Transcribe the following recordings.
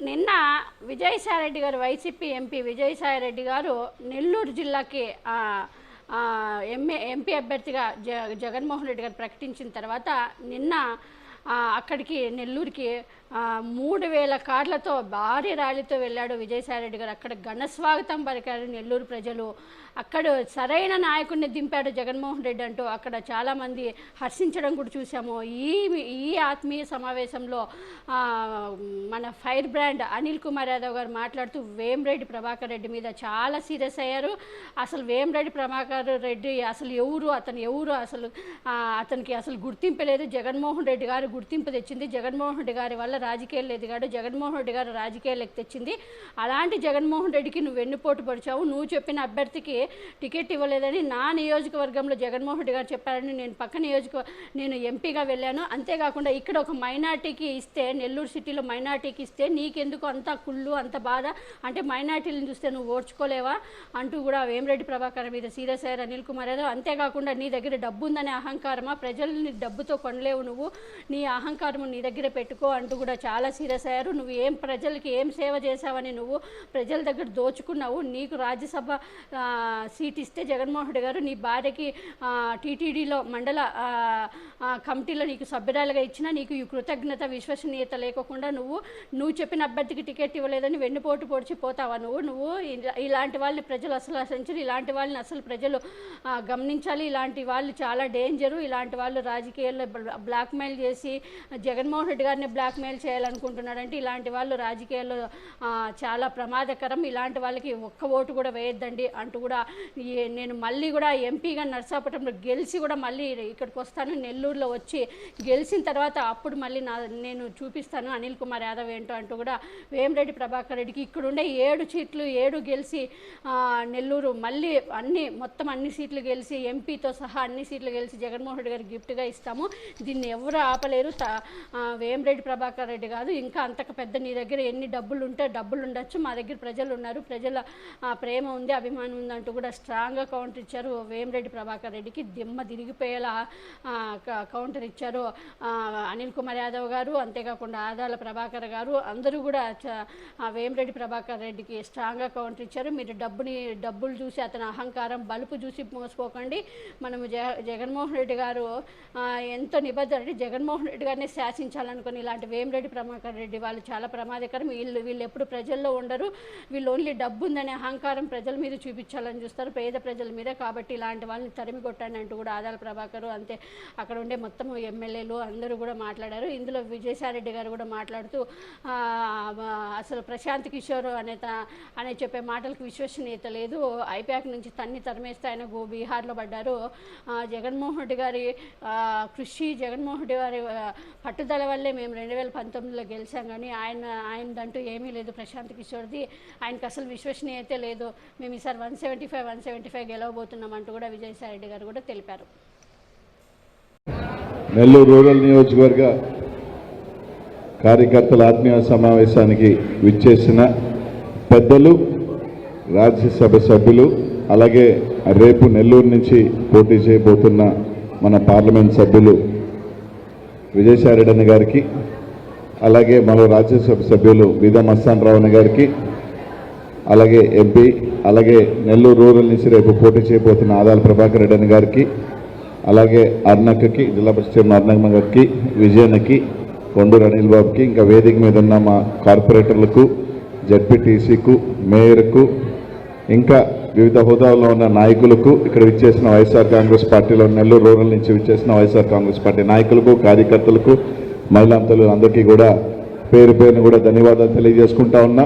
నిన్న విజయసాయిరెడ్డి గారు YCP MP Vijayasai Reddy గారు నెల్లూరు జిల్లాకి ఎంఏ ఎంపీ అభ్యర్థిగా జ జగన్మోహన్ రెడ్డి గారు ప్రకటించిన తర్వాత నిన్న అక్కడికి నెల్లూరుకి మూడు వేల కార్లతో భారీ ర్యాలీతో వెళ్ళాడు విజయసాయిరెడ్డి గారు. అక్కడ ఘన స్వాగతం పలికారు నెల్లూరు ప్రజలు. అక్కడ సరైన నాయకుడిని దింపాడు జగన్మోహన్ రెడ్డి అంటూ అక్కడ చాలామంది హర్షించడం కూడా చూసాము. ఈ ఈ ఆత్మీయ సమావేశంలో మన ఫైర్ బ్రాండ్ అనిల్ కుమార్ యాదవ్ గారు మాట్లాడుతూ వేమిరెడ్డి ప్రభాకర్ రెడ్డి మీద చాలా సీరియస్ అయ్యారు. అసలు వేమిరెడ్డి ప్రభాకర్ రెడ్డి అసలు ఎవరు? అతను ఎవరు? అసలు అతనికి అసలు గుర్తింపు లేదు. జగన్మోహన్ రెడ్డి గారు గుర్తింపు తెచ్చింది. జగన్మోహన్ రెడ్డి గారి వల్ల రాజకీయాలు ఎదిగాడు జగన్మోహన్ రెడ్డి గారు రాజకీయాలకు తెచ్చింది. అలాంటి జగన్మోహన్ రెడ్డికి నువ్వు వెన్నుపోటు పడిచావు. నువ్వు చెప్పిన అభ్యర్థికి టికెట్ ఇవ్వలేదని నా నియోజకవర్గంలో జగన్మోహన్ రెడ్డి గారు చెప్పారని నేను పక్క నియోజక నేను ఎంపీగా వెళ్ళాను. అంతేకాకుండా ఇక్కడ ఒక మైనార్టీకి ఇస్తే నెల్లూరు సిటీలో మైనార్టీకి ఇస్తే నీకెందుకు అంత కుళ్ళు అంత బాధ? అంటే మైనార్టీలను చూస్తే నువ్వు ఓడ్చుకోలేవా అంటూ కూడా వేమిరెడ్డి ప్రభాకర్ మీద సీరియస్ అయ్యారు అనిల్ కుమార్ యాదవ్. అంతేకాకుండా నీ దగ్గర డబ్బు ఉందనే అహంకారమా? ప్రజల్ని డబ్బుతో కొనలేవు నువ్వు. నీ అహంకారం నీ దగ్గర పెట్టుకో అంటూ కూడా చాలా సీరియస్ అయ్యారు. నువ్వు ఏం ప్రజలకి ఏం సేవ చేశావని నువ్వు ప్రజల దగ్గర దోచుకున్నావు. నీకు రాజ్యసభ సీట్ ఇస్తే జగన్మోహన్ రెడ్డి గారు నీ భార్యకి టీటీడీలో మండల కమిటీలో నీకు సభ్యురాలుగా ఇచ్చినా నీకు ఈ కృతజ్ఞత విశ్వసనీయత లేకుండా నువ్వు నువ్వు చెప్పిన అభ్యర్థికి టికెట్ ఇవ్వలేదని వెన్నుపోటు పొడిచి పోతావా నువ్వు? నువ్వు ఇలాంటి వాళ్ళని ప్రజలు అసలు అసలు ఇలాంటి వాళ్ళని అసలు ప్రజలు గమనించాలి. ఇలాంటి వాళ్ళు చాలా డేంజరు. ఇలాంటి వాళ్ళు రాజకీయాల్లో బ్లాక్మెయిల్ చేసి జగన్మోహన్ రెడ్డి గారిని బ్లాక్మెయిల్ చేయాలనుకుంటున్నాడంటే ఇలాంటి వాళ్ళు రాజకీయాల్లో చాలా ప్రమాదకరం. ఇలాంటి వాళ్ళకి ఒక్క ఓటు కూడా వేయొద్దండి అంటూ కూడా నేను మళ్ళీ కూడా ఎంపీగా నర్సాపట్నంలో గెలిచి కూడా మళ్ళీ ఇక్కడికి వస్తాను. నెల్లూరు నెల్లూరులో వచ్చి గెలిచిన తర్వాత అప్పుడు మళ్ళీ నా నేను చూపిస్తాను అనిల్ కుమార్ యాదవ్ ఏంటో అంటూ కూడా వేమిరెడ్డి ప్రభాకర్ రెడ్డికి ఇక్కడుండే ఏడు సీట్లు ఏడు గెలిచి నెల్లూరు మళ్ళీ అన్ని మొత్తం అన్ని సీట్లు గెలిచి ఎంపీతో సహా అన్ని సీట్లు గెలిచి జగన్మోహన్ రెడ్డి గారికి గిఫ్ట్గా ఇస్తాము. దీన్ని ఎవరు ఆపలేరు. వేమిరెడ్డి ప్రభాకర్ రెడ్డి కాదు. ఇంకా అంతకు పెద్ద నీ దగ్గర ఎన్ని డబ్బులు ఉంటే డబ్బులు ఉండొచ్చు. మా దగ్గర ప్రజలు ఉన్నారు. ప్రజల ప్రేమ ఉంది అభిమానం ఉంది అంటూ కూడా స్ట్రాంగ్గా కౌంటర్ ఇచ్చారు వేమిరెడ్డి ప్రభాకర్ రెడ్డికి. దిమ్మ తిరిగిపోయేలా కౌంటర్ ఇచ్చారు. అనిల్ కుమార్ యాదవ్ గారు అంతేకాకుండా ఆదాల ప్రభాకర్ గారు అందరూ కూడా చ- వేమిరెడ్డి ప్రభాకర్ రెడ్డికి స్ట్రాంగ్గా కౌంటర్ ఇచ్చారు. మీరు డబ్బుని డబ్బులు చూసి అతని అహంకారం బలుపు చూసి మోసపోకండి మనము జగ జగన్మోహన్ రెడ్డి గారు ఎంతో నిబద్ధత అంటే జగన్మోహన్ రెడ్డి గారిని శాసించాలనుకుని ఇలాంటి వేమిరెడ్డి ప్రభాకర్ రెడ్డి వాళ్ళు చాలా ప్రమాదకరం. వీళ్ళు వీళ్ళు ఎప్పుడు ప్రజల్లో ఉండరు. వీళ్ళు ఓన్లీ డబ్బు ఉందనే అహంకారం ప్రజల మీద చూపించాలని చూస్తారు. పేద ప్రజల మీద. కాబట్టి ఇలాంటి వాళ్ళని తరిమి కొట్టండి అంటూ కూడా ఆదాల ప్రభాకర్ అంతే. అక్కడ ఉండే మొత్తం ఎమ్మెల్యేలు అందరూ కూడా మాట్లాడారు. ఇందులో విజయసాయిరెడ్డి గారు కూడా మాట్లాడుతూ అసలు ప్రశాంత్ కిషోర్ అనే త- అనే చెప్పే మాటలకు విశ్వసనీయత లేదు. ఐపాక్ నుంచి తన్ని తరిమేస్తే ఆయన గో బీహార్లో పడ్డారు. జగన్మోహన్ రెడ్డి గారి కృషి జగన్మోహన్ రెడ్డి గారి పట్టుదల వల్లే మేము రెండు వేల పంతొమ్మిదిలో గెలిచాం కానీ ఆయన ఆయనదంటూ ఏమీ లేదు ప్రశాంత్ కిషోర్ది. ఆయనకు అసలు విశ్వసనీయతే లేదు. మేము ఈసారి one seventy five one seventy five గెలవబోతున్నాం అంటూ కూడా విజయసాయి రెడ్డి గారు కూడా తెలిపారు. నెల్లూరు రూరల్ నియోజకవర్గ కార్యకర్తల ఆత్మీయ సమావేశానికి విచ్చేసిన పెద్దలు రాజ్యసభ సభ్యులు అలాగే రేపు నెల్లూరు నుంచి పోటీ చేయబోతున్న మన పార్లమెంట్ సభ్యులు విజయసాయిరెడ్డి గారికి అలాగే మరో రాజ్యసభ సభ్యులు బీదా మస్తాన్ రావు గారికి అలాగే ఎంపీ అలాగే నెల్లూరు రూరల్ నుంచి రేపు పోటీ చేయబోతున్న ఆదాల ప్రభాకర్ రెడ్డి గారికి అలాగే అర్ణక్కకి జిల్లా పరిషత్ చైర్మన్ అర్ణమ్మ గారికి విజయన్నకి కొండూరు అనిల్ బాబుకి ఇంకా వేదిక మీద ఉన్న మా కార్పొరేటర్లకు జడ్పీటీసీకు మేయర్కు ఇంకా వివిధ హోదాల్లో ఉన్న నాయకులకు ఇక్కడ విచ్చేసిన వైఎస్ఆర్ కాంగ్రెస్ పార్టీలో నెల్లూరు రూరల్ నుంచి విచ్చేసిన వైఎస్ఆర్ కాంగ్రెస్ పార్టీ నాయకులకు కార్యకర్తలకు మహిళాంతలు అందరికీ కూడా పేరు పేరును కూడా ధన్యవాదాలు తెలియజేసుకుంటా ఉన్నా.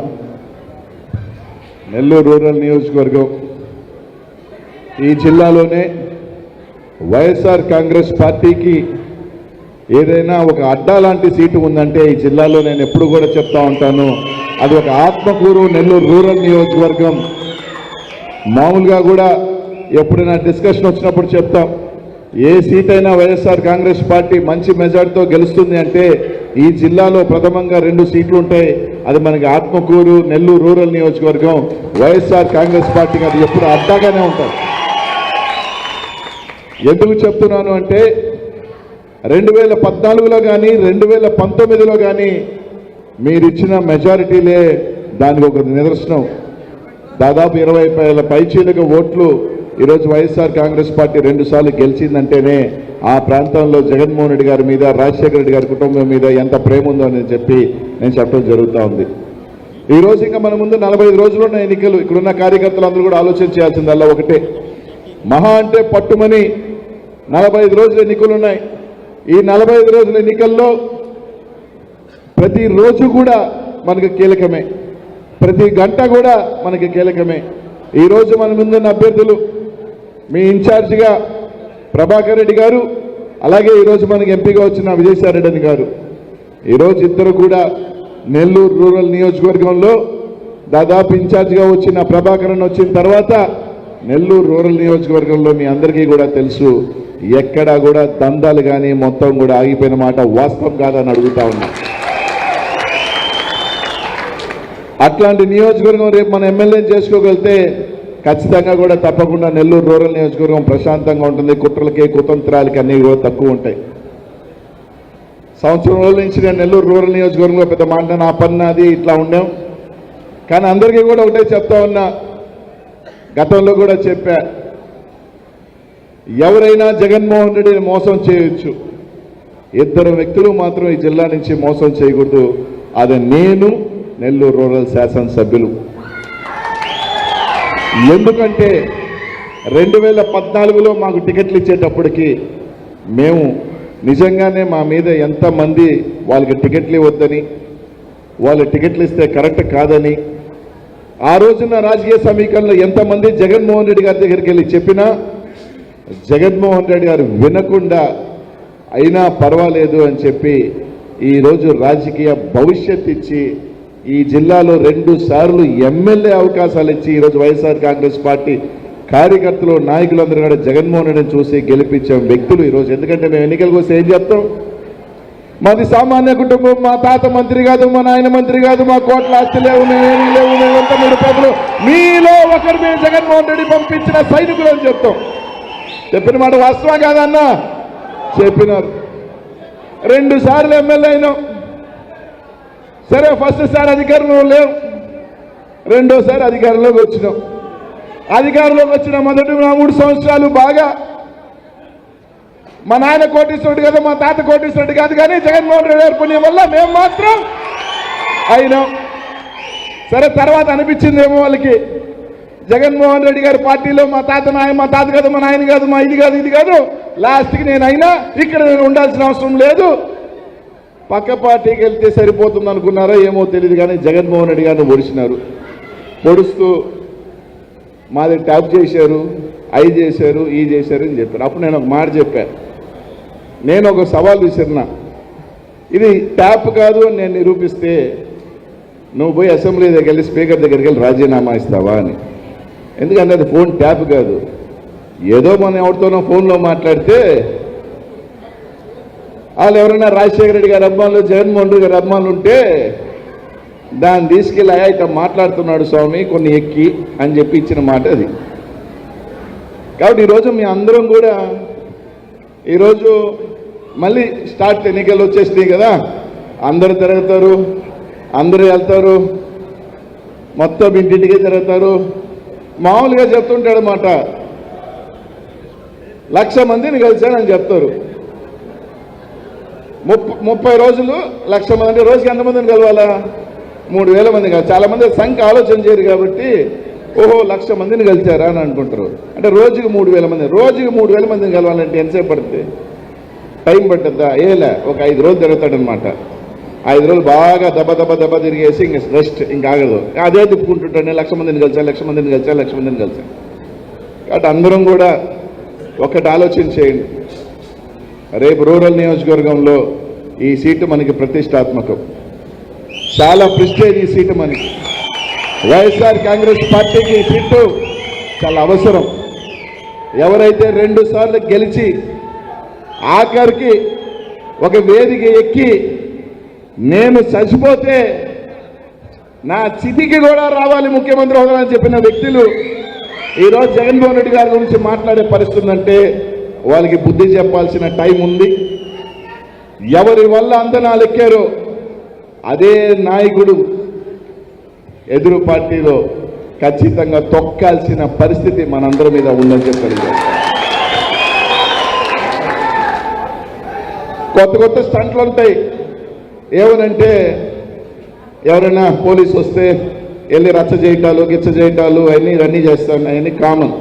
నెల్లూరు రూరల్ నియోజకవర్గం ఈ జిల్లాలోనే వైఎస్ఆర్ కాంగ్రెస్ పార్టీకి ఏదైనా ఒక అడ్డా లాంటి సీటు ఉందంటే ఈ జిల్లాలో నేను ఎప్పుడు కూడా చెప్తా ఉంటాను. అది ఒక ఆత్మకూరు నెల్లూరు రూరల్ నియోజకవర్గం. మామూలుగా కూడా ఎప్పుడైనా డిస్కషన్ వచ్చినప్పుడు చెప్తాం. ఏ సీట్ అయినా వైఎస్ఆర్ కాంగ్రెస్ పార్టీ మంచి మెజార్టీతో గెలుస్తుంది అంటే ఈ జిల్లాలో ప్రథమంగా రెండు సీట్లు ఉంటాయి. అది మనకి ఆత్మకూరు నెల్లూరు రూరల్ నియోజకవర్గం. వైఎస్ఆర్ కాంగ్రెస్ పార్టీకి అది ఎప్పుడు అడ్డాగానే ఉంటుంది. ఎందుకు చెప్తున్నాను అంటే రెండు వేల పద్నాలుగులో కానీ రెండు వేల పంతొమ్మిదిలో కానీ మీరిచ్చిన మెజారిటీలే దానికి ఒక నిదర్శనం. దాదాపు ఇరవై వేల పైచీలకు ఓట్లు ఈరోజు వైఎస్ఆర్ కాంగ్రెస్ పార్టీ రెండు సార్లు గెలిచిందంటేనే ఆ ప్రాంతంలో జగన్మోహన్ రెడ్డి గారి మీద రాజశేఖర రెడ్డి గారి కుటుంబం మీద ఎంత ప్రేమ ఉందో అని చెప్పి నేను చెప్పడం జరుగుతూ ఉంది. ఈ రోజు ఇంకా మన ముందు నలభై ఐదు రోజులు ఉన్న ఎన్నికలు ఇక్కడున్న కార్యకర్తలు అందరూ కూడా ఆలోచన చేయాల్సిందల్లా ఒకటే. మహా అంటే పట్టుమని నలభై ఐదు రోజులు ఎన్నికలు ఉన్నాయి ఈ నలభై ఐదు రోజుల ఎన్నికల్లో ప్రతిరోజు కూడా మనకు కీలకమే. ప్రతి గంట కూడా మనకి కీలకమే. ఈరోజు మన ముందున్న అభ్యర్థులు మీ ఇన్ఛార్జిగా ప్రభాకర్ రెడ్డి గారు అలాగే ఈరోజు మనకి ఎంపీగా వచ్చిన విజయసాయి రెడ్డి గారు. ఈరోజు ఇద్దరు కూడా నెల్లూరు రూరల్ నియోజకవర్గంలో దాదాపు ఇన్ఛార్జిగా వచ్చిన ప్రభాకరన్ వచ్చిన తర్వాత నెల్లూరు రూరల్ నియోజకవర్గంలో మీ అందరికీ కూడా తెలుసు ఎక్కడా కూడా దందాలు కానీ మొత్తం కూడా ఆగిపోయిన మాట వాస్తవం కాదని అడుగుతా ఉన్నా. అట్లాంటి నియోజకవర్గం రేపు మన ఎమ్మెల్యేని చేసుకోగలిగితే ఖచ్చితంగా కూడా తప్పకుండా నెల్లూరు రూరల్ నియోజకవర్గం ప్రశాంతంగా ఉంటుంది. కుట్రలకి కుతంత్రాలకి అన్ని కూడా తక్కువ ఉంటాయి. సంవత్సరం రోజుల నుంచి నేను నెల్లూరు రూరల్ నియోజకవర్గంలో పెద్ద మాట నా పన్ను అది ఇట్లా ఉండాం. కానీ అందరికీ కూడా ఒకటే చెప్తా ఉన్నా గతంలో కూడా చెప్పా ఎవరైనా జగన్మోహన్ రెడ్డిని మోసం చేయొచ్చు. ఇద్దరు వ్యక్తులు మాత్రం ఈ జిల్లా నుంచి మోసం చేయకూడదు. అది నేను నెల్లూరు రూరల్ శాసనసభ్యులు. ఎందుకంటే రెండు వేల పద్నాలుగులో మాకు టికెట్లు ఇచ్చేటప్పటికి మేము నిజంగానే మా మీద ఎంతమంది వాళ్ళకి టికెట్లు ఇవ్వద్దని వాళ్ళు టికెట్లు ఇస్తే కరెక్ట్ కాదని ఆ రోజున రాజకీయ సమీకరణలో ఎంతమంది జగన్మోహన్ రెడ్డి గారి దగ్గరికి వెళ్ళి చెప్పినా జగన్మోహన్ రెడ్డి గారు వినకుండా అయినా పర్వాలేదు అని చెప్పి ఈరోజు రాజకీయ భవిష్యత్ ఇచ్చి ఈ జిల్లాలో రెండు సార్లు ఎమ్మెల్యే అవకాశాలు ఇచ్చి ఈరోజు వైఎస్ఆర్ కాంగ్రెస్ పార్టీ కార్యకర్తలు నాయకులందరూ కూడా జగన్మోహన్ రెడ్డిని చూసి గెలిపించాం వ్యక్తులు ఈరోజు. ఎందుకంటే మేము ఎన్నికలకు వస్తే ఏం చెప్తాం మాది సామాన్య కుటుంబం మా తాత మంత్రి కాదు మా నాయన మంత్రి కాదు మా కోట్ల ఆస్తి లేవు ఏమీ లేవు మేమంతా మూడు పేదలు మీలో ఒకరు మేము జగన్మోహన్ రెడ్డి పంపించిన సైనికులు అని చెప్తాం. చెప్పిన మాట వాస్తవం కాదన్న? చెప్పినారు. రెండు సార్లు ఎమ్మెల్యే అయినాం. సరే ఫస్ట్ సార్ అధికారంలో లేవు. రెండోసారి అధికారంలోకి వచ్చినాం. అధికారంలోకి వచ్చిన మొదటి నా మూడు సంవత్సరాలు బాగా మా నాయన కోటీశ్వరుడు కాదు మా తాత కోటీశ్వరుడు కాదు కానీ జగన్మోహన్ రెడ్డి గారి పుణ్యం వల్ల మేము మాత్రం అయినాం. సరే తర్వాత అనిపించిందేమో వాళ్ళకి. జగన్మోహన్ రెడ్డి గారి పార్టీలో మా తాత నాయన మా తాత కాదు మా నాయన కాదు మా ఇది కాదు ఇది కాదు. లాస్ట్కి నేను అయినా ఇక్కడ నేను ఉండాల్సిన అవసరం లేదు. పక్క పార్టీకి వెళ్తే సరిపోతుంది అనుకున్నారో ఏమో తెలియదు కానీ జగన్మోహన్ రెడ్డి గారిని ఒడిచినారు పొడుస్తూ మాది ట్యాప్ చేశారు ఐ చేశారు ఈ చేశారు అని చెప్పారు. అప్పుడు నేను ఒక మాట చెప్పాను నేను ఒక సవాల్ విసిరినా. ఇది ట్యాప్ కాదు అని నేను నిరూపిస్తే నువ్వు పోయి అసెంబ్లీ దగ్గరికి వెళ్ళి స్పీకర్ దగ్గరికి వెళ్ళి రాజీనామా ఇస్తావా అని. ఎందుకంటే అది ఫోన్ ట్యాప్ కాదు. ఏదో మనం ఎవరితోనో ఫోన్లో మాట్లాడితే వాళ్ళు ఎవరైనా రాజశేఖర రెడ్డి గారి అభిమానులు జగన్మోహన్ రెడ్డి గారి అభిమానులు ఉంటే దాన్ని తీసుకెళ్ళి అయ్యా ఇట్లా మాట్లాడుతున్నాడు స్వామి కొన్ని ఎక్కి అని చెప్పి ఇచ్చిన మాట అది. కాబట్టి ఈరోజు మీ అందరం కూడా ఈరోజు మళ్ళీ స్టార్ట్ ఎన్నికలు వచ్చేసినాయి కదా. అందరూ తిరుగుతారు అందరూ వెళ్తారు మొత్తం ఇంటింటికి తిరుగుతారు. మామూలుగా చెప్తుంటాడు అన్నమాట. లక్ష మందిని కలిశానని చెప్తారు. ముప్ప ముప్పై రోజులు లక్ష మంది అంటే రోజుకి ఎంతమందిని కలవాలా? మూడు వేల మంది కాదు. చాలామంది సంఖ్య ఆలోచన చేయరు కాబట్టి ఓహో లక్ష మందిని కలిచారా అని అనుకుంటారు. అంటే రోజుకి మూడు వేల మంది రోజుకి మూడు వేల మందిని కలవాలంటే ఎంతసేపు పడుతుంది టైం పట్టుద్దా? ఏలే ఒక ఐదు రోజులు తిరుగుతాడనమాట ఐదు రోజులు బాగా దెబ్బ దెబ్బ దెబ్బ తిరిగేసి ఇంక రెస్ట్ ఇంకా ఆగదు. అదే తిప్పుకుంటుంటాడు లక్ష మందిని కలిసా లక్ష మందిని కలిసా లక్ష మందిని కలిసా కాబట్టి అందరం కూడా ఒకటి ఆలోచన చేయండి రేపు రూరల్ నియోజకవర్గంలో ఈ సీటు మనకి ప్రతిష్టాత్మకం. చాలా ప్రిస్టేజ్ ఈ సీటు మనకి. వైఎస్ఆర్ కాంగ్రెస్ పార్టీకి ఈ సీటు చాలా అవసరం. ఎవరైతే రెండు సార్లు గెలిచి ఆఖరికి ఒక వేదిక ఎక్కి నేను చచ్చిపోతే నా చితికి కూడా రావాలి ముఖ్యమంత్రి హోదా అని చెప్పిన వ్యక్తులు ఈరోజు జగన్మోహన్ రెడ్డి గారి గురించి మాట్లాడే పరిస్థితి అంటే వాళ్ళకి బుద్ధి చెప్పాల్సిన టైం ఉంది. ఎవరి వల్ల అంతనాలు ఎక్కారో అదే నాయకుడు ఎదురు పార్టీలో ఖచ్చితంగా తొక్కాల్సిన పరిస్థితి మనందరి మీద ఉందని చెప్పి కొత్త కొత్త స్టంట్లు ఉంటాయి. ఏమనంటే ఎవరైనా పోలీసు వస్తే వెళ్ళి రచ్చ చేయటాలు గిచ్చ చేయటాలు అన్నీ అన్నీ చేస్తాను. అవన్నీ కామన్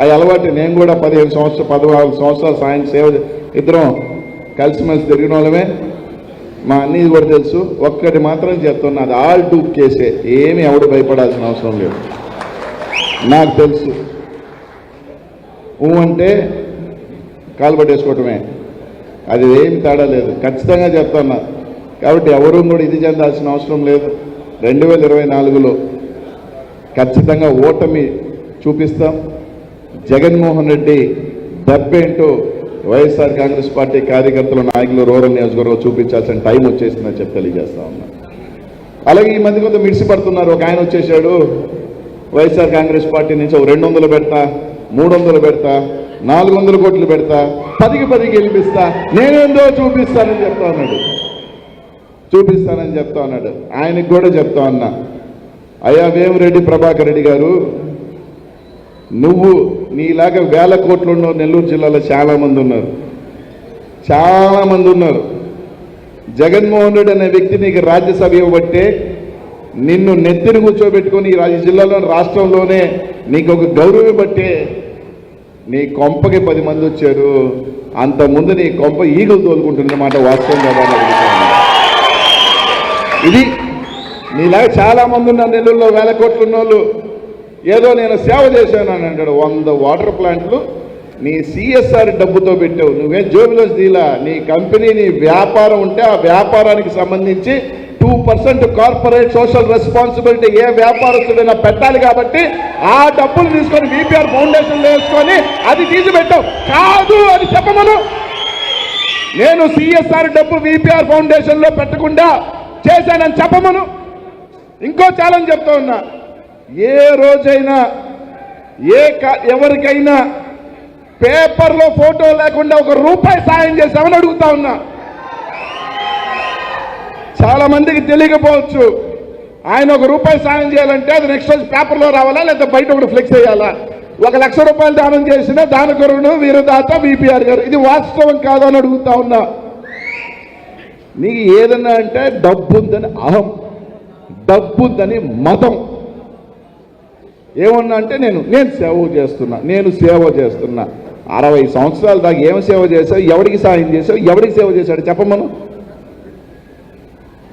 అది అలవాటు. నేను కూడా పదిహేను సంవత్సరాలు పదహారు సంవత్సరాలు సాయం సేవ ఇద్దరం కలిసిమెలిసి తిరిగిన వాళ్ళమే. మా అన్నీ కూడా తెలుసు ఒక్కటి మాత్రం చెప్తున్నా అది ఆల్ టూ కేసే ఏమి ఎవడు భయపడాల్సిన అవసరం లేదు. నాకు తెలుసు. ఊ అంటే కాలు పట్టేసుకోవటమే. అది ఏమి తేడా లేదు. ఖచ్చితంగా చెప్తున్నా కాబట్టి ఎవరూ కూడా ఇది చెందాల్సిన అవసరం లేదు. రెండు వేల ఇరవై నాలుగులో ఖచ్చితంగా ఓటమి చూపిస్తాం. జగన్మోహన్ రెడ్డి దెబ్బేంటో వైఎస్ఆర్ కాంగ్రెస్ పార్టీ కార్యకర్తలు నాయకులు రూరల్ నియోజకవర్గం చూపించాల్సిన టైం వచ్చేసిందని చెప్పి తెలియజేస్తా ఉన్నా. అలాగే ఈ మధ్య కొంత మిడిసి పడుతున్నారు ఒక ఆయన వచ్చేసాడు. వైఎస్ఆర్ కాంగ్రెస్ పార్టీ నుంచి ఒక రెండు వందలు పెడతా మూడు వందలు పెడతా. నాలుగు వందల కోట్లు పెడతా పదికి పదికి గెలిపిస్తా నేనేందో చూపిస్తానని చెప్తా ఉన్నాడు. చూపిస్తానని చెప్తా ఉన్నాడు. ఆయనకు కూడా చెప్తా ఉన్నా. అయ్యా వేమిరెడ్డి ప్రభాకర్ రెడ్డి గారు నువ్వు నీలాగా వేల కోట్లు ఉన్న నెల్లూరు జిల్లాలో చాలా మంది ఉన్నారు. చాలా మంది ఉన్నారు. జగన్మోహన్ రెడ్డి అనే వ్యక్తి నీకు రాజ్యసభ ఇవ్వబట్టే నిన్ను నెత్తిని కూర్చోబెట్టుకొని ఈ జిల్లాలో రాష్ట్రంలోనే నీకు ఒక గౌరవం బట్టే నీ కొంపకి పది మంది వచ్చారు అంత ముందు నీ కొంప ఈగలు తోలుకుంటుందన్నమాట వాస్తవం కదా ఇది నీలాగా చాలామంది ఉన్నారు నెల్లూరులో వేల కోట్లు ఉన్నోళ్ళు. ఏదో నేను సేవ చేశాను అని అంటాడు. వంద వాటర్ ప్లాంట్లు నీ సిఎస్ఆర్ డబ్బుతో పెట్టావు. నువ్వేం జోబిలో దీలా నీ కంపెనీ నీ వ్యాపారం ఉంటే ఆ వ్యాపారానికి సంబంధించి two percent corporate social responsibility ఏ వ్యాపారస్తుడైనా పెట్టాలి కాబట్టి ఆ డబ్బులు తీసుకొని బీపీఆర్ ఫౌండేషన్ వేసుకొని అది తీసి పెట్టావు కాదు అని చెప్పమను. నేను సిఎస్ఆర్ డబ్బు విపిఆర్ ఫౌండేషన్లో పెట్టకుండా చేశానని చెప్పమను. ఇంకో ఛాలెంజ్ చెప్తా ఉన్నా. ఏ రోజైనా ఏ క- ఎవరికైనా పేపర్లో ఫోటో లేకుండా ఒక రూపాయి సాయం చేశామని అడుగుతా ఉన్నా. చాలా మందికి తెలియకపోవచ్చు. ఆయన ఒక రూపాయి సాయం చేయాలంటే అది నెక్స్ట్ రోజు పేపర్లో రావాలా లేదా బయట ఒకటి ఫ్లెక్స్ చేయాలా? ఒక లక్ష రూపాయలు దానం చేసిన దానకరుడు వీరదాత బీపీఆర్ గారు ఇది వాస్తవం కాదని అడుగుతా ఉన్నా. నీకు ఏదన్నా అంటే డబ్బు ఉందని అహం డబ్బు ఉందని మతం. ఏమన్నా అంటే నేను నేను సేవ చేస్తున్నా నేను సేవ చేస్తున్నా. అరవై సంవత్సరాల దాకా ఏం సేవ చేశావు ఎవరికి సాయం చేశావు ఎవరికి సేవ చేశాడు? చెప్పమను.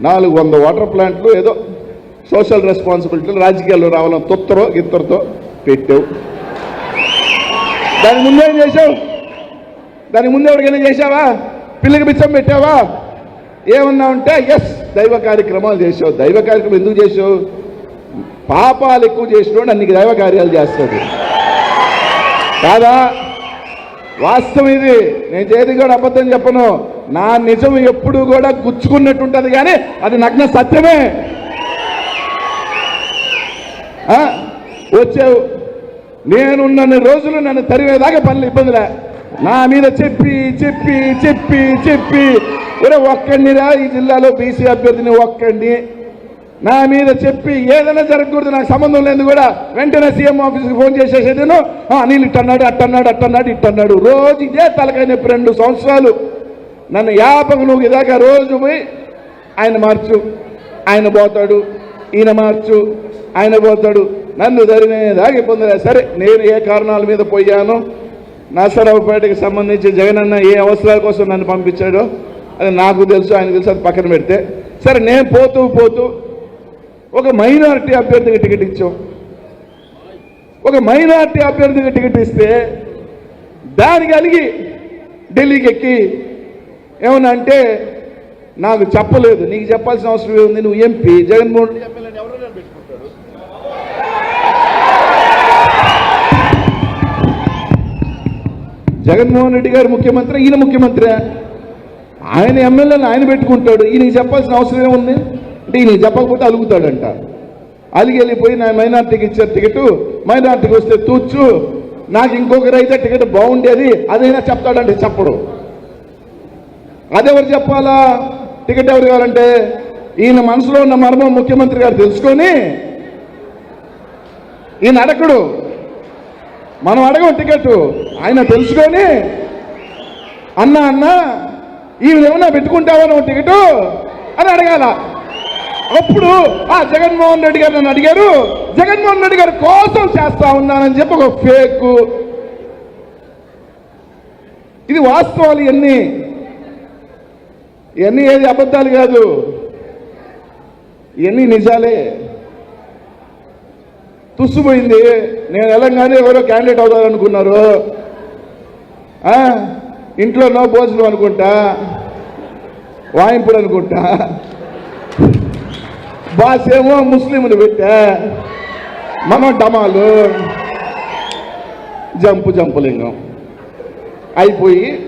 నాలుగు వంద వాటర్ ప్లాంట్లు ఏదో సోషల్ రెస్పాన్సిబిలిటీలు రాజకీయాల్లో రావాలని తొత్తరో ఇత్తరతో పెట్టావు. దాని ముందేం చేసావు దాని ముందు ఎవరికైనా చేసావా పిల్లకి బిచ్చం పెట్టావా? ఏమన్నా ఉంటే ఎస్ దైవ కార్యక్రమాలు చేసావు దైవ కార్యక్రమం ఎందుకు చేసావు పాపాలు ఎక్కువ చేసినోడు అన్ని దైవ కార్యాలు చేస్తాడు. కాదా? వాస్తవం ఇది. నేను చేతి కూడా అబద్ధం చెప్పను. నా నిజం ఎప్పుడు కూడా గుచ్చుకున్నట్టు ఉంటుంది కానీ అది నగ్న సత్యమే. వచ్చావు నేనున్న రోజులు నన్ను తరివేదాకా పనులు ఇబ్బందిలే. నా మీద చెప్పి చెప్పి చెప్పి చెప్పి. ఒరే ఒక్కడినిరా ఈ జిల్లాలో బీసీ అభ్యర్థిని ఒక్కడిని నా మీద చెప్పి ఏదైనా జరగకూడదు నాకు సంబంధం లేదు కూడా వెంటనే సీఎం ఆఫీస్కి ఫోన్ చేసేసేదేను "ఆ, అనిల్ ఇట్టన్నాడు అట్టన్నాడు అట్టన్నాడు ఇట్టన్నాడు రోజు ఇదే తలకాయ నొప్పి రెండు సంవత్సరాలు. నన్ను యాపకు నువ్వు ఇదాకా రోజు పోయి ఆయన మార్చు ఆయన పోతాడు ఈయన మార్చు ఆయన పోతాడు. నన్ను ధరినేదాకా ఇబ్బంది లేదు. సరే నేను ఏ కారణాల మీద పోయాను నరసరావుపేటకి సంబంధించి జగనన్న ఏ అవసరాల కోసం నన్ను పంపించాడో అది నాకు తెలుసు ఆయన తెలుసు అది పక్కన పెడితే. సరే నేను పోతూ పోతూ ఒక మైనారిటీ అభ్యర్థికి టికెట్ ఇచ్చాం. ఒక మైనారిటీ అభ్యర్థికి టికెట్ ఇస్తే దానికి అలిగి ఢిల్లీకి ఎక్కి ఏమన్నా అంటే నాకు చెప్పలేదు. నీకు చెప్పాల్సిన అవసరం ఏముంది? నువ్వు ఎంపీ. జగన్మోహన్ రెడ్డి పెట్టుకుంటాడు జగన్మోహన్ రెడ్డి గారు ముఖ్యమంత్రి ఈయన ముఖ్యమంత్రి. ఆయన ఎమ్మెల్యేలు ఆయన పెట్టుకుంటాడు. ఈయనకి చెప్పాల్సిన అవసరం ఏముంది? అంటే ఈయనకి చెప్పకపోతే అలుగుతాడంట. అలిగి వెళ్ళిపోయి నా మైనార్టీకి ఇచ్చే టికెట్ మైనార్టీకి వస్తే తూచు. నాకు ఇంకొకరు అయితే టికెట్ బాగుండేది అదైనా చెప్తాడంటే చెప్పడు. అదెవరు చెప్పాలా? టికెట్ ఎవరు కావాలంటే? ఈయన మనసులో ఉన్న మర్మం ముఖ్యమంత్రి గారు తెలుసుకొని ఈయన అడగడు. మనం అడగం టికెట్ ఆయన తెలుసుకొని అన్న అన్న ఈయన ఏమన్నా పెట్టుకుంటావా నువ్వు టికెట్? అని అడగాల. అప్పుడు ఆ జగన్మోహన్ రెడ్డి గారు నన్ను అడిగారు జగన్మోహన్ రెడ్డి గారి కోసం చేస్తా ఉన్నానని చెప్పి ఒక ఫేక్. ఇది వాస్తవాలు ఇవన్నీ. ఇవన్నీ ఏది అబద్ధాలు కాదు. ఇవన్నీ నిజాలే. తుస్సుపోయింది. నేను వెళ్ళంగానే ఎవరో క్యాండిడేట్ అవుతారనుకున్నారు. ఆ, ఇంట్లో నో భోజనం అనుకుంటా. వాయింపుడు అనుకుంటా. బాస్ ఏమో ముస్లింలు పెట్టా. మనం డమాలు. జంపు జంపులింగం అయిపోయి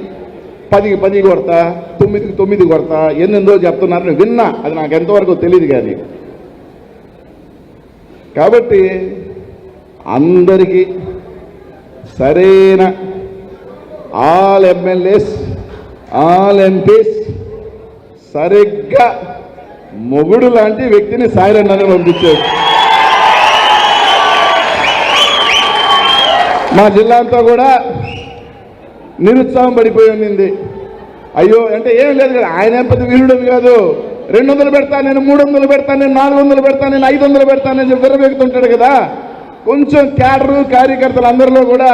పదికి పది కొడతా తొమ్మిదికి తొమ్మిది కొడతా ఎన్నెందో చెప్తున్నారు నేను విన్నా. అది నాకు ఎంతవరకు తెలియదు కానీ. కాబట్టి అందరికీ సరైన ఆల్ ఎమ్మెల్యేస్ ఆల్ ఎంపీస్ సరిగ్గా మొగుడు లాంటి వ్యక్తిని సాయిరన్నని పంపించారు. మా జిల్లా అంతా కూడా నిరుత్సాహం పడిపోయి ఉండింది. అయ్యో అంటే ఏం లేదు కదా ఆయన ఏం పెద్ద వీరుడని కాదు. రెండు వందలు పెడతా నేను మూడు వందలు పెడతా నేను నాలుగు వందలు పెడతా నేను ఐదు వందలు పెడతాను నేను విరవేగుతుంటాడు కదా. కొంచెం క్యాడరు కార్యకర్తలు అందరిలో కూడా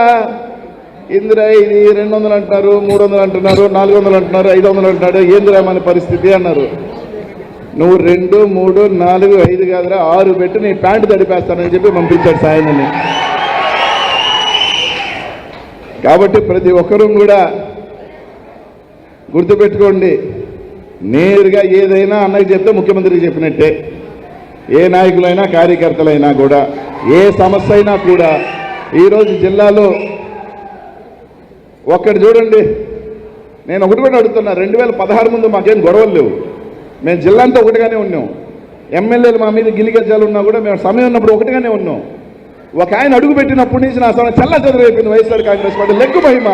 ఇందిరా ఇది రెండు వందలు అంటున్నారు మూడు వందలు అంటున్నారు నాలుగు వందలు అంటున్నారు ఐదు వందలు అంటున్నాడు ఏందిరా మన పరిస్థితి అన్నారు. నువ్వు రెండు మూడు నాలుగు ఐదు కాదురా ఆరు పెట్టి నీ ప్యాంటు తడిపేస్తానని చెప్పి పంపించాడు సాయనని కాబట్టి ప్రతి ఒక్కరూ కూడా గుర్తుపెట్టుకోండి నేరుగా ఏదైనా అన్నకి చెప్తే ముఖ్యమంత్రికి చెప్పినట్టే. ఏ నాయకులైనా కార్యకర్తలైనా కూడా ఏ సమస్య అయినా కూడా ఈరోజు జిల్లాలో ఒక్కటి చూడండి నేను ఒకటి కూడా అడుగుతున్నా రెండు వేల పదహారు ముందు మాకేం గొడవలు లేవు. మేము జిల్లా అంతా ఒకటిగానే ఉన్నాం. ఎమ్మెల్యేలు మా మీద గిలిగజ్జాలు ఉన్నా కూడా మేము సమయం ఉన్నప్పుడు ఒకటిగానే ఉన్నాం. ఒక ఆయన అడుగు పెట్టినప్పటి నుంచి నా సమయం చల్ల చెదరైపోయింది వైఎస్ఆర్ కాంగ్రెస్ పార్టీ లెగ్గు మహిమ.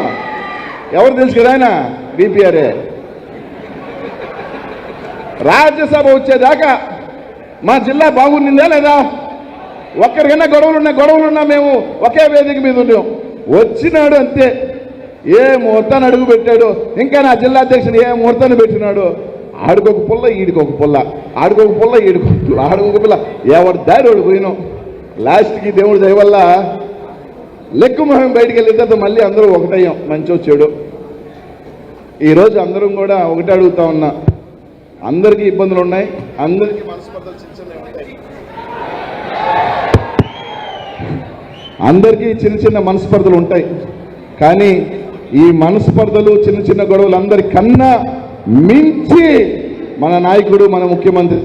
ఎవరు తెలుసు కదా ఆయన? బీపీఆర్ఏ రాజ్యసభ వచ్చేదాకా మా జిల్లా బాగుండిందా లేదా? ఒక్కరికైనా గొడవలు ఉన్నాయి గొడవలు ఉన్నా మేము ఒకే వేదిక మీద ఉన్నాం వచ్చినాడు అంతే. ఏ ముహూర్తాన్ని అడుగు పెట్టాడు? ఇంకా నా జిల్లా అధ్యక్షుడు ఏ ముహూర్తాన్ని పెట్టినాడు? ఆడికొక పుల్ల ఈడికొక పుల్ల. ఆడికొక పుల్ల ఈడికొక పుల్ల. పిల్ల పుల్ల. ఎవడు దారి పోయినాం? లాస్ట్కి దేవుడి దయవల్ల లెక్కు మొహం బయటికి వెళ్ళిన తర్వాత మళ్ళీ అందరూ ఒకటయ్యాం. మంచి వచ్చాడు ఈరోజు అందరం కూడా ఒకటే అడుగుతా ఉన్నా. అందరికీ ఇబ్బందులు ఉన్నాయి. అందరికీ మనస్పర్ధలు చిన్న చిన్నవి ఉంటాయి. అందరికీ చిన్న చిన్న మనస్పర్ధలు ఉంటాయి. కానీ ఈ మనస్పర్ధలు చిన్న చిన్న గొడవలు అందరికన్నా మించి మన నాయకుడు మన ముఖ్యమంత్రి.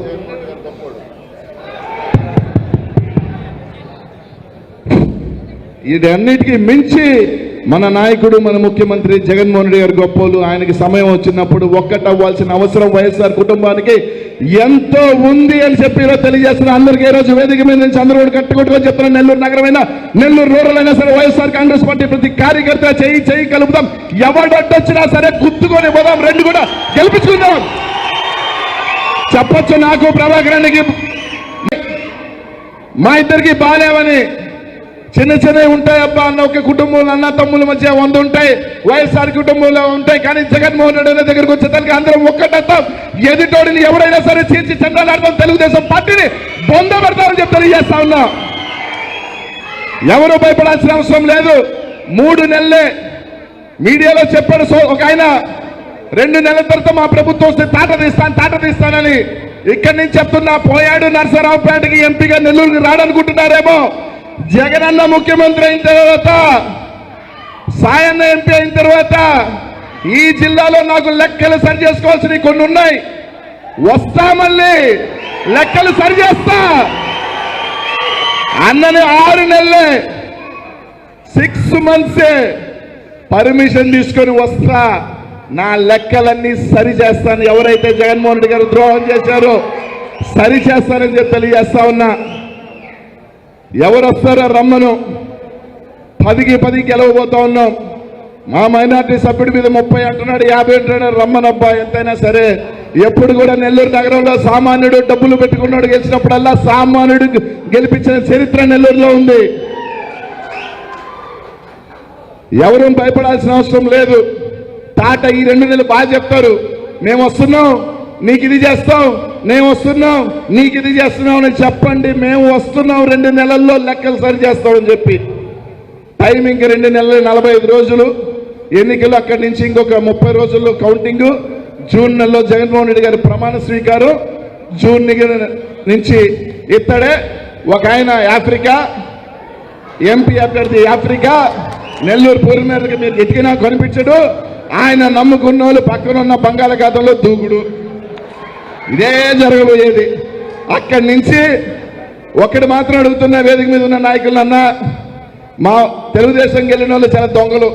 వీటన్నిటికీ మించి మన నాయకుడు మన ముఖ్యమంత్రి జగన్మోహన్ రెడ్డి గారు గొప్పలు. ఆయనకి సమయం వచ్చినప్పుడు ఒక్కటవ్వాల్సిన అవసరం వైఎస్ఆర్ కుటుంబానికి ఎంతో ఉంది అని చెప్పి ఈరోజు తెలియజేస్తున్నా అందరికీ. ఈ రోజు వేదిక మీద నుంచి అందరూ కూడా కట్టుకుంటుగా చెప్తున్నా నెల్లూరు నగరమైన నెల్లూరు రూరల్ అయినా సరే వైఎస్ఆర్ కాంగ్రెస్ పార్టీ ప్రతి కార్యకర్త చేయి చేయి కలుపుదాం. ఎవడొట్టొచ్చినా సరే గుర్తుకొని పోదాం. రెండు కూడా గెలిపించుకుందాం. చెప్పొచ్చు నాకు ప్రభాకరానికి మా ఇద్దరికి బాగాలేవని చిన్న చిన్నవి ఉంటాయి అబ్బా అన్న ఒక కుటుంబంలో అన్న తమ్ముల మధ్య వంద ఉంటాయి వైఎస్ఆర్ కుటుంబంలో ఉంటాయి కానీ జగన్మోహన్ రెడ్డి అనే దగ్గరకు వచ్చేసరికి అందరం ఒక్కటత్తాం ఎదుటోడిని ఎవరైనా సరే చీల్చి చంద్రలాడతాం తెలుగుదేశం పార్టీని బొంద పెడతారని చెప్పి తెలియజేస్తా ఉన్నా. ఎవరు భయపడాల్సిన అవసరం లేదు. మూడు నెలలే మీడియాలో చెప్పాడు సో ఒక ఆయన రెండు నెలల తర్వాత మా ప్రభుత్వం వస్తే తాట తీస్తాను తాట తీస్తానని. ఇక్కడి నుంచి చెప్తున్నా పోయాడు నరసరావుపేటకి ఎంపీగా నెల్లూరుకి రాడనుకుంటున్నారేమో. జగనన్న ముఖ్యమంత్రి అయిన తర్వాత సాయన్న ఎంపీ అయిన తర్వాత ఈ జిల్లాలో నాకు లెక్కలు సరి చేసుకోవాల్సినవి కొన్ని ఉన్నాయి. వస్తా మళ్ళీ లెక్కలు సరి చేస్తా. అన్నని ఆరు నెలలే సిక్స్ మంత్సే పర్మిషన్ తీసుకొని వస్తా. నా లెక్కలన్నీ సరి చేస్తాను. ఎవరైతే జగన్మోహన్ రెడ్డి గారు ద్రోహం చేశారో సరి చేస్తానని చెప్పి తెలియజేస్తా ఉన్నా. ఎవరు వస్తారో రమ్మను. పదికి పది గెలవబోతా ఉన్నాం. మా మైనార్టీ సభ్యుడి మీద ముప్పై అంటున్నాడు యాభై అంటున్నాడు రమ్మనబ్బా ఎంతైనా సరే. ఎప్పుడు కూడా నెల్లూరు నగరంలో సామాన్యుడు డబ్బులు పెట్టుకున్నాడు గెలిచినప్పుడల్లా సామాన్యుడు గెలిపించిన చరిత్ర నెల్లూరులో ఉంది. ఎవరూ భయపడాల్సిన అవసరం లేదు. తాట ఈ రెండు నెలలు బాగా చెప్తారు. మేము వస్తున్నాం నీకు ఇది చేస్తాం. మేము వస్తున్నాం నీకు ఇది చేస్తున్నావు అని చెప్పండి. మేము వస్తున్నాం రెండు నెలల్లో లెక్కలు సరి చేస్తామని చెప్పి. టైం ఇంక రెండు నెలలు నలభై ఐదు రోజులు. ఎన్నికలు అక్కడి నుంచి ఇంకొక ముప్పై రోజుల్లో కౌంటింగ్ జూన్ నెలలో జగన్మోహన్ రెడ్డి గారి ప్రమాణ స్వీకారం. జూన్ నుంచి ఇత్తడే ఒక ఆయన ఆఫ్రికా ఎంపీ అభ్యర్థి ఆఫ్రికా నెల్లూరు పూర్వ మీరు ఎతికినా కనిపించడు. ఆయన నమ్ముకున్న వాళ్ళు పక్కన ఉన్న బంగాళాఖాతంలో దూకుడు. ఇదే జరగబోయేది. అక్కడి నుంచి ఒకటి మాత్రం అడుగుతున్న వేదిక మీద ఉన్న నాయకులన్న మా తెలుగుదేశం వెళ్ళిన వాళ్ళు చాలా దొంగలు.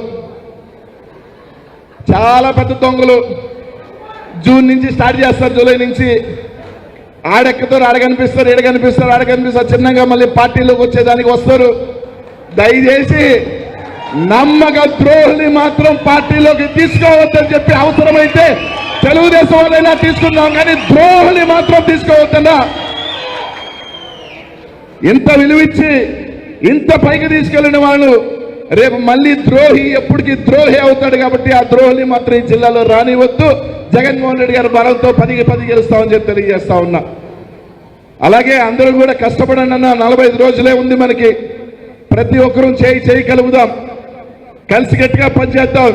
చాలా పెద్ద దొంగలు. జూన్ నుంచి స్టార్ట్ చేస్తారు జూలై నుంచి. ఆడెక్కుతారు ఆడ కనిపిస్తారు ఈడ కనిపిస్తారు ఆడ కనిపిస్తారు చిన్నగా మళ్ళీ పార్టీలోకి వచ్చేదానికి వస్తారు. దయచేసి నమ్మక ద్రోహిని మాత్రం పార్టీలోకి తీసుకోవద్దని చెప్పి అవసరమైతే తెలుగుదేశం వాళ్ళైనా తీసుకుందాం కానీ ద్రోహుని మాత్రం తీసుకోవద్దన్నా. ఇంత విలువిచ్చి ఇంత పైకి తీసుకెళ్ళిన వాళ్ళు రేపు మళ్ళీ ద్రోహి ఎప్పటికీ ద్రోహి అవుతాడు కాబట్టి ఆ ద్రోహిని మాత్రం ఈ జిల్లాలో రానివద్దు జగన్మోహన్ రెడ్డి గారి బలంతో పదికి పది గెలుస్తామని చెప్పి తెలియజేస్తా ఉన్నా. అలాగే అందరూ కూడా కష్టపడండి అన్న నలభై ఐదు రోజులే ఉంది మనకి. ప్రతి ఒక్కరూ చేయి చేయి కలుపుదాం. కలిసికట్టుగా పనిచేద్దాం.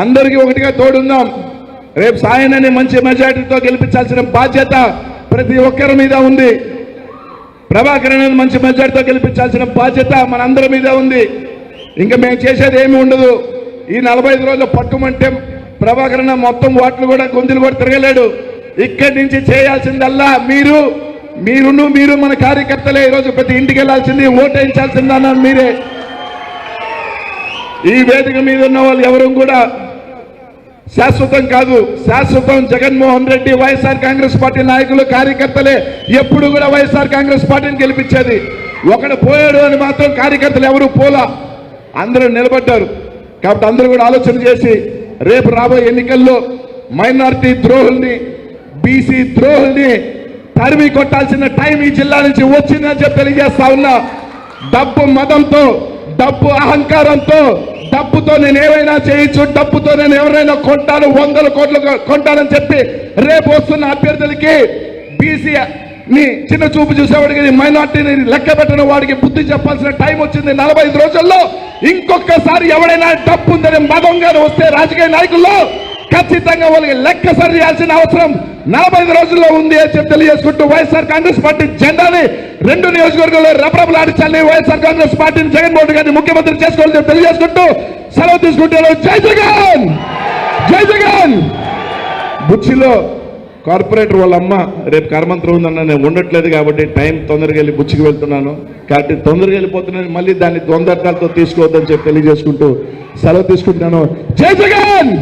అందరికీ ఒకటిగా తోడుందాం రేపు సాయనని మంచి మెజార్టీతో గెలిపించాల్సిన బాధ్యత ప్రతి ఒక్కరి మీద ఉంది. ప్రభాకరన్ మంచి మెజార్టీతో గెలిపించాల్సిన బాధ్యత మనందరి మీద ఉంది. ఇంకా మేము చేసేది ఏమీ ఉండదు. ఈ నలభై ఐదు రోజులు పట్టుమంటే ప్రభాకరణ మొత్తం ఓట్లు కూడా గొంతులు కూడా తిరగలేడు. ఇక్కడి నుంచి చేయాల్సిందల్లా మీరు మీరును మీరు మన కార్యకర్తలే ఈరోజు ప్రతి ఇంటికి వెళ్ళాల్సింది ఓటేయించాల్సిందన్న మీరే. ఈ వేదిక మీద ఉన్న వాళ్ళు ఎవరు కూడా శాశ్వతం కాదు శాశ్వతం Jaganmohan Reddy YSR Congress party నాయకులు కార్యకర్తలే ఎప్పుడు కూడా వైఎస్ఆర్ కాంగ్రెస్ పార్టీని గెలిపించేది. ఒకడు పోయాడు అని మాత్రం కార్యకర్తలు ఎవరు పోలా. అందరూ నిలబడ్డారు. కాబట్టి అందరూ కూడా ఆలోచన చేసి రేపు రాబోయే ఎన్నికల్లో మైనారిటీ ద్రోహుల్ని బీసీ ద్రోహుల్ని తరిమి కొట్టాల్సిన టైం ఈ జిల్లా నుంచి వచ్చిందని చెప్పి తెలియజేస్తా ఉన్నా. డబ్బు మదంతో డబ్బు అహంకారంతో డబ్బుతో నేను ఏమైనా చేయొచ్చు డబ్బుతో నేను ఎవరైనా కొంటాను వందల కోట్లు కొంటానని చెప్పి రేపు వస్తున్న అభ్యర్థులకి బీసీ ని చిన్న చూపు చూసేవాడికి మైనార్టీని లెక్క పెట్టిన వాడికి బుద్ధి చెప్పాల్సిన టైం వచ్చింది నలభై ఐదు రోజుల్లో. ఇంకొకసారి ఎవడైనా డబ్బు ఉందని మదం గారు వస్తే రాజకీయ నాయకుల్లో ఖచ్చితంగా వాళ్ళకి లెక్క సరి చేయాల్సిన అవసరం. నలభై ఐదు రోజుల్లో ఉంది అని చెప్పి తెలియజేసుకుంటూ వైఎస్ఆర్ కాంగ్రెస్ పార్టీ జెండాని రెండు నియోజకవర్గాల్లో రపరపలాడించాలని వైఎస్ఆర్ కాంగ్రెస్ పార్టీని జగన్మోహన్ గారిని ముఖ్యమంత్రి చేసుకోవాలని చెప్పి తెలియజేసుకుంటూ సెలవు తీసుకుంటారు జై జగన్! జై జగన్! బుచ్చిలో కార్పొరేటర్ వాళ్ళ అమ్మ రేపు కర్మంత్రం ఉందన్న నేను ఉండట్లేదు కాబట్టి టైం తొందరగా వెళ్ళి బుచ్చికి వెళ్తున్నాను. కాబట్టి తొందరగా వెళ్ళిపోతున్నాను. మళ్ళీ దాన్ని తొందరతో తీసుకోవద్దని చెప్పి తెలియజేసుకుంటూ సెలవు తీసుకుంటున్నాను. జై జగన్!